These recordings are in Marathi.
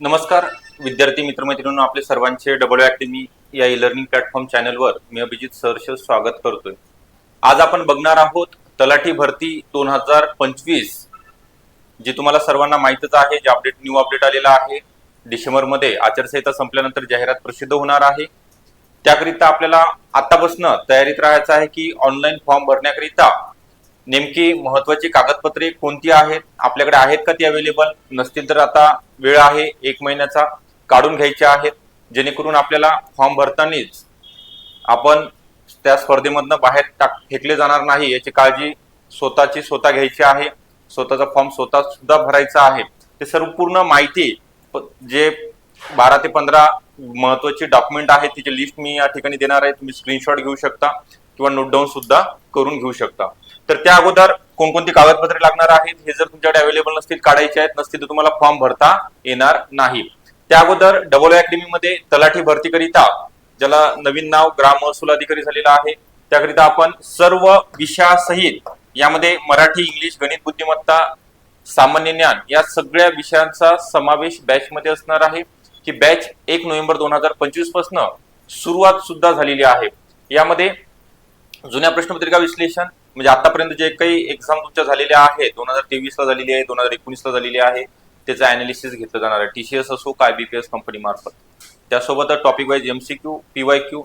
नमस्कार विद्यार्थी मित्रमैत्रिणींनो आपले सर्वांचे डबल अकॅडमी या ई लर्निंग प्लॅटफॉर्म चॅनलवर मी अभिजित सहर्ष स्वागत करतोय. आज आपण बघणार आहोत तलाठी भरती दोन हजार पंचवीस जे तुम्हाला सर्वांना माहितच आहे जे अपडेट न्यू अपडेट आलेला आहे. डिसेंबरमध्ये आचारसंहिता संपल्यानंतर जाहिरात प्रसिद्ध होणार आहे. त्याकरिता आपल्याला आतापासून तयारीत राहायचं आहे की ऑनलाईन फॉर्म भरण्याकरिता नेमकी महत्वाची कागदपत्रे कोणती आहेत? आपल्याकडे आहेत का ती अवेलेबल नसतील तर आता वेळ आहे एक महिन्याचा काढून घ्यायचे आहेत. जेणेकरून आपल्याला फॉर्म भरतानाच आपण त्या स्पर्धेमधनं बाहेर टाक फेकले जाणार नाही याची काळजी स्वतःची स्वतः घ्यायची आहे. स्वतःचा फॉर्म स्वतः सुद्धा भरायचा आहे. ते सर्व पूर्ण माहिती प- जे बारा ते पंधरा महत्वाची डॉक्युमेंट आहेत तिची लिस्ट मी या ठिकाणी देणार आहे. तुम्ही स्क्रीनशॉट घेऊ शकता किंवा नोट डाऊन सुद्धा करून घेऊ शकता. तर त्या अगोदर कोणकोणती कागदपत्रे लागणार आहेत हे जर तुमच्याकडे अवेलेबल नसतील काढायचे आहेत नसतील तर तुम्हाला फॉर्म भरता येणार नाही. त्या अगोदर डबल अकॅडमीमध्ये तलाठी भरतीकरिता ज्याला नवीन नाव ग्राम महसूल अधिकारी झालेला आहे त्याकरिता आपण सर्व विषयासहित यामध्ये मराठी इंग्लिश गणित बुद्धिमत्ता सामान्य ज्ञान या सगळ्या विषयांचा समावेश बॅच मध्ये असणार आहे. की बॅच एक नोव्हेंबर दोन हजार पंचवीसपासून सुरुवात सुद्धा झालेली आहे. यामध्ये जुन्या प्रश्नपत्रिका विश्लेषण म्हणजे आतापर्यंत जे काही एक्झाम तुमच्या झालेल्या आहेत दोन हजार तेवीस ला झालेली आहे दोन हजार एकोणीस ला झालेली आहे त्याचं अनालिसिस घेतलं जाणार आहे. टीसीएस असो काय बीपीएस कंपनी मार्फत. त्यासोबत topic wise MCQ P Y Q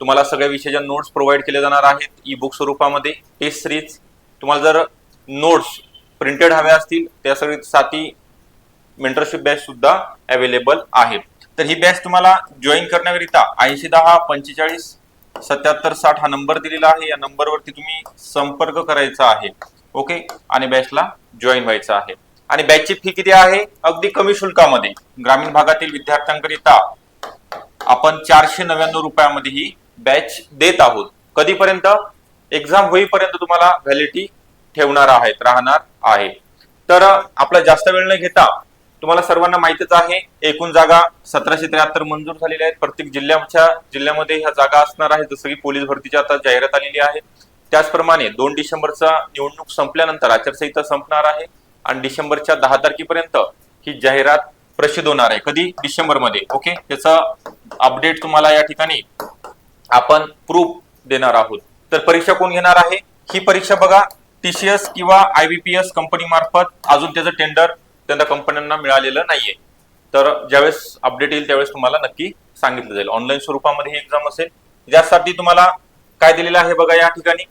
तुम्हाला सगळ्या विषयाच्या नोट्स प्रोव्हाइड केले जाणार आहेत ई बुक स्वरूपामध्ये. टेस्ट सिरीज तुम्हाला जर नोट्स प्रिंटेड हव्या असतील त्या सगळी साथी मेंटरशिप बॅच सुद्धा अवेलेबल आहे तर ही बॅच तुम्हाला जॉईन करण्याकरिता ऐंशी दहा पंचेचाळीस सत्याहत्तर साठ हा नंबर दिलेला आहे. या नंबरवरती तुम्ही संपर्क करायचा आहे. ओके? आणि बॅचला जॉईन व्हायचं आहे. आणि बॅचची फी किती आहे? अगदी कमी शुल्कामध्ये. ग्रामीण भागातील विद्यार्थ्यांकरिता आपण चारशे नव्याण्णव रुपयामध्ये ही बॅच देत आहोत. कधीपर्यंत? एक्झाम होईपर्यंत तुम्हाला व्हॅलिडिटी ठेवणार आहेत राहणार आहे तर आपला जास्त वेळ न घेता तुम्हाला सर्वांना माहितच आहे एकूण जागा सतराशे त्र्याहत्तर मंजूर झालेल्या आहेत. प्रत्येक जिल्ह्याच्या जिल्ह्यामध्ये ह्या जागा असणार आहेत. जसं की पोलीस भरतीची आता जाहिरात आलेली आहे. त्याचप्रमाणे दोन डिसेंबरचा निवडणूक संपल्यानंतर आचारसंहिता संपणार आहे आणि डिसेंबरच्या दहा तारखेपर्यंत ही जाहिरात प्रसिद्ध होणार आहे. कधी? डिसेंबरमध्ये. ओके? त्याचा अपडेट तुम्हाला या ठिकाणी आपण प्रूफ देणार आहोत. तर परीक्षा कोण घेणार आहे? ही परीक्षा बघा टीसीएस किंवा आयबीपीएस कंपनी मार्फत अजून त्याचं टेंडर अत्यंत कंपन्यांना मिळालेलं नाहीये. तर ज्यावेळेस अपडेट येईल त्यावेळेस तुम्हाला नक्की सांगितलं जाईल. ऑनलाईन स्वरूपामध्ये ही एक्झाम असेल यासाठी तुम्हाला काय दिलेलं आहे बघा या ठिकाणी?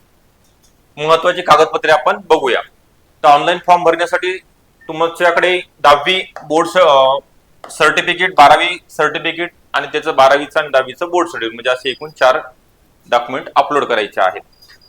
महत्वाची कागदपत्रे आपण बघूया. तर ऑनलाईन फॉर्म भरण्यासाठी तुमच्याकडे दहावी बोर्ड सर्टिफिकेट बारावी सर्टिफिकेट आणि त्याचं बारावीचं आणि दहावीचं बोर्ड सर्टिफिकेट म्हणजे असे एकूण चार डॉक्युमेंट अपलोड करायचे आहेत.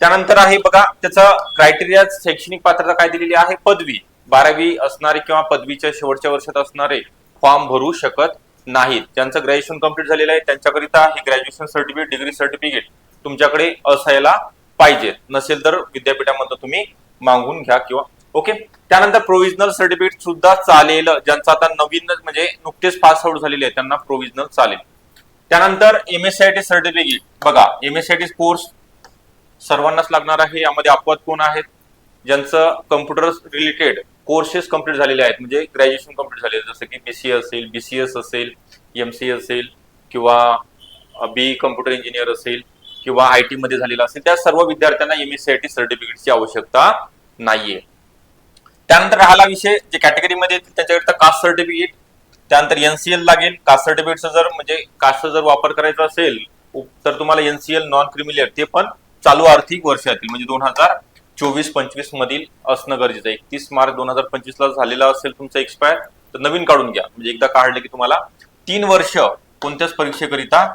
त्यानंतर आहे बघा त्याचा क्रायटेरिया शैक्षणिक पात्रता काय दिलेली आहे? पदवी. बारावी असणारे किंवा पदवीच्या शेवटच्या वर्षात असणारे फॉर्म भरू शकत नाहीत. ज्यांचं ग्रॅज्युएशन कंप्लीट झालेलं आहे त्यांच्याकरिता हे ग्रॅज्युएशन सर्टिफिकेट डिग्री सर्टिफिकेट तुमच्याकडे असायला पाहिजे नसेल तर विद्यापीठामध्ये तुम्ही मागून घ्या किंवा ओके त्यानंतर प्रोव्हिजनल सर्टिफिकेट सुद्धा चालेल ज्यांचं आता नवीन म्हणजे नुकतेच पास आउट झालेले आहे त्यांना प्रोव्हिजनल चालेल. त्यानंतर M S I T certificate बघा M S I T course सर्वांनाच लागणार आहे यामध्ये अपवाद कोण आहेत? ज्यांचं कम्प्युटर रिलेटेड कोर्सेस कंप्लीट झालेले आहेत. म्हणजे ग्रॅज्युएशन कंप्लीट झाले जसं की बी सी असेल बीसीएस असेल एमसीए असेल किंवा बी कम्प्युटर इंजिनियर असेल किंवा आय टी मध्ये झालेला असेल त्या सर्व विद्यार्थ्यांना M S C I T सर्टिफिकेटची आवश्यकता नाहीये. त्यानंतर राहिला विषय जे कॅटेगरीमध्ये येतील त्याच्याकरिता कास्ट सर्टिफिकेट त्यानंतर एनसीएल लागेल. कास्ट सर्टिफिकेटचा जर म्हणजे कास्टचा जर वापर करायचा असेल तर तुम्हाला एनसीएल नॉन क्रिमिलियर ते पण चालू आर्थिक वर्षातील म्हणजे दोन हजार चोवीस पंचवीस मधील असणं गरजेचं आहे. एकतीस मार्च दोन हजार पंचवीस ला झालेला असेल तुमचा एक्सपायर तर नवीन काढून घ्या. म्हणजे एकदा काढलं की तुम्हाला तीन वर्ष कोणत्याच परीक्षेकरिता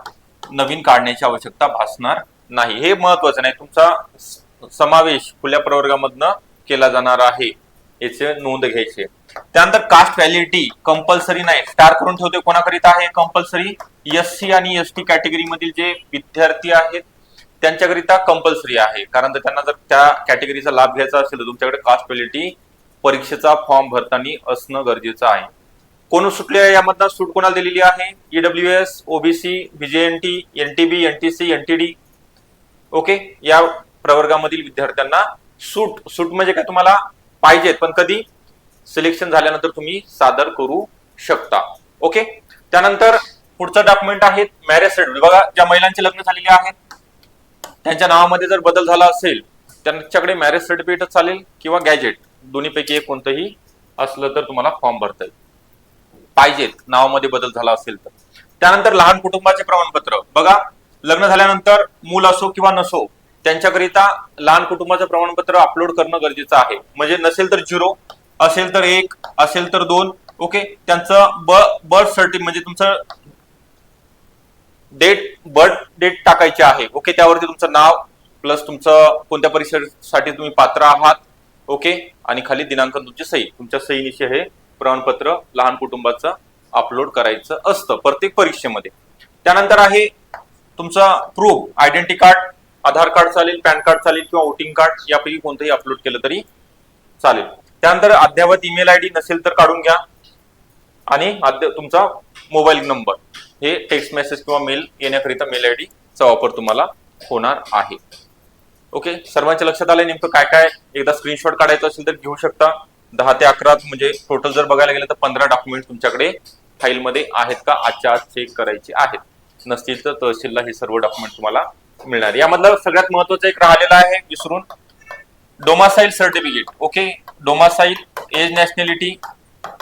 नवीन काढण्याची आवश्यकता भासणार नाही. हे महत्वाचं नाही. तुमचा समावेश खुल्या प्रवर्गामधनं केला जाणार आहे याचे नोंद घ्यायची. त्यानंतर कास्ट व्हॅलिडिटी कंपल्सरी नाही. स्टार करून ठेवते कोणाकरिता आहे? कंपल्सरी एस सी आणि एस टी कॅटेगरी मधील जे विद्यार्थी आहेत त्यांच्याकरिता कंपल्सरी आहे. कारण तर त्यांना जर त्या कॅटेगरीचा लाभ घ्यायचा असेल तर तुमच्याकडे कास्ट परीक्षेचा फॉर्म भरताना असणं गरजेचं आहे. कोण सुटले आहे यामधनं? सूट कोणाला दिलेली आहे? EWS OBC BJNT NTB NTC NTD okay या प्रवर्गामधील विद्यार्थ्यांना सूट सूट म्हणजे काय तुम्हाला पाहिजेत पण कधी? सिलेक्शन झाल्यानंतर तुम्ही सादर करू शकता. ओके त्यानंतर पुढचं डॉक्युमेंट आहे मॅरेज सर्टिफिकेट बघा ज्या महिलांचे लग्न झालेले आहेत त्यांच्या नावामध्ये जर बदल झाला असेल त्यांच्याकडे मॅरेज सर्टिफिकेट चालेल किंवा गॅजेट दोन्हीपैकी एक कोणतंही असलं तर तुम्हाला फॉर्म भरता येईल. पाहिजेत नावामध्ये बदल झाला असेल तर. त्यानंतर लहान कुटुंबाचे प्रमाणपत्र. बघा लग्न झाल्यानंतर मूल असो किंवा नसो त्यांच्याकरिता लहान कुटुंबाचं प्रमाणपत्र अपलोड करणं गरजेचं आहे. म्हणजे नसेल तर झिरो असेल तर एक असेल तर दोन ओके त्यांचं ब बर्थ सर्टिफिकेट म्हणजे तुमचं डेट बर्थ डेट टाकायची आहे. ओके त्यावरती तुमचं नाव प्लस तुमचं कोणत्या परीक्षेसाठी तुम्ही पात्र आहात. ओके आणि खाली दिनांक तुमची सही. तुमच्या सहीनिशी हे प्रमाणपत्र लहान कुटुंबाचं अपलोड करायचं असतं प्रत्येक परीक्षेमध्ये. त्यानंतर आहे तुमचा proof identity card Aadhaar card चालेल पॅन कार्ड चालेल किंवा वोटिंग कार्ड यापैकी कोणतंही अपलोड केलं तरी चालेल. त्यानंतर अद्ययावत ईमेल आय डी नसेल तर काढून घ्या. आणि तुमचा मोबाईल नंबर. हे टेक्स्ट मेसेज किंवा मेल येण्याकरिता मेल आय चा वापर तुम्हाला होणार आहे. ओके सर्वांच्या लक्षात आलं नेमकं काय काय? एकदा स्क्रीनशॉट काढायचं असेल तर घेऊ शकता. दहा ते अकरा म्हणजे टोटल जर बघायला गेलं तर पंधरा डॉक्युमेंट तुमच्याकडे फाईलमध्ये आहेत का? आजच्या आज चेक करायचे आहेत. नसतील तर तहसीलला हे सर्व डॉक्युमेंट तुम्हाला मिळणार. यामधलं सगळ्यात महत्वाचं एक राहिलेलं आहे विसरून. Domicile certificate okay domicile age nationality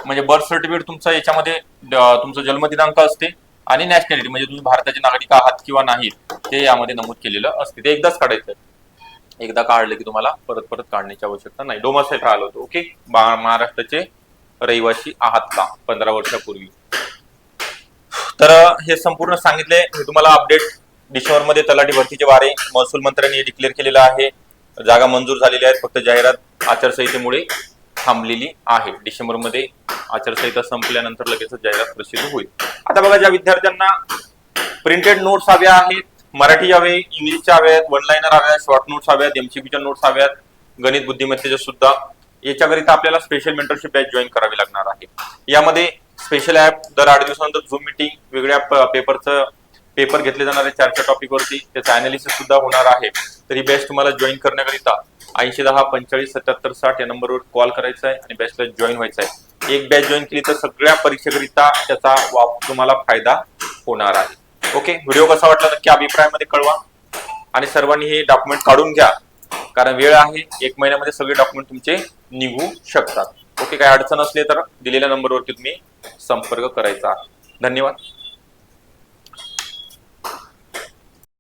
म्हणजे बर्थ सर्टिफिकेट तुमचा याच्यामध्ये तुमचं जन्मदिनांक असते आणि नॅशनॅलिटी म्हणजे तुम्ही भारताचे नागरिक आहात किंवा नाही ते यामध्ये नमूद केलेलं असते. ते एकदाच काढायचं एकदा काढलं की तुम्हाला परत परत काढण्याची आवश्यकता नाही. डोमासाईल राहिलं होतं ओके? महाराष्ट्राचे रहिवासी आहात का पंधरा वर्षापूर्वी? तर हे संपूर्ण सांगितले. हे तुम्हाला अपडेट डिसेंबरमध्ये तलाठी भरतीचे वारे महसूल मंत्र्यांनी डिक्लेअर केलेलं आहे. जागा मंजूर झालेल्या आहेत फक्त जाहिरात आचारसंहितेमुळे. थांबलेली आहे. डिसेंबरमध्ये आचारसंहिता संपल्यानंतर लगेच जाहिरात प्रसिद्ध होईल. आता बघा ज्या विद्यार्थ्यांना प्रिंटेड नोट्स हव्या आहेत मराठी हवे इंग्लिशच्या हव्यात वन लाईनर हव्यात शॉर्ट नोट्स हव्यात एमसीबीच्या नोट्स हव्यात गणित बुद्धिमत्तेच्या सुद्धा याच्याकरिता आपल्याला स्पेशल मेंटरशिप बॅच जॉईन करावी लागणार आहे. यामध्ये स्पेशल ऍप दर आठ दिवसानंतर झूम मिटिंग वेगळ्या पेपरचं पेपर घेतले जाणारे चार चार टॉपिकवरती त्याचं अनालिसिस सुद्धा होणार आहे. तर ही बॅच तुम्हाला जॉईन करण्याकरिता ऐंशी दहा पंचेचाळीस सत्याहत्तर साठ या नंबरवर कॉल करायचा आहे आणि बॅचला जॉईन व्हायचं आहे. एक बॅच जॉईन केली तर सगळ्या परीक्षेकरिता त्याचा वाप तुम्हाला फायदा होणार आहे. ओके? व्हिडिओ कसा वाटला नक्की अभिप्रायामध्ये कळवा. आणि सर्वांनी हे डॉक्युमेंट काढून घ्या. कारण वेळ आहे एक महिन्यामध्ये सगळे डॉक्युमेंट तुमचे निघू शकतात. ओके? काय अडचण असली तर दिलेल्या नंबरवरती तुम्ही संपर्क करायचा. धन्यवाद.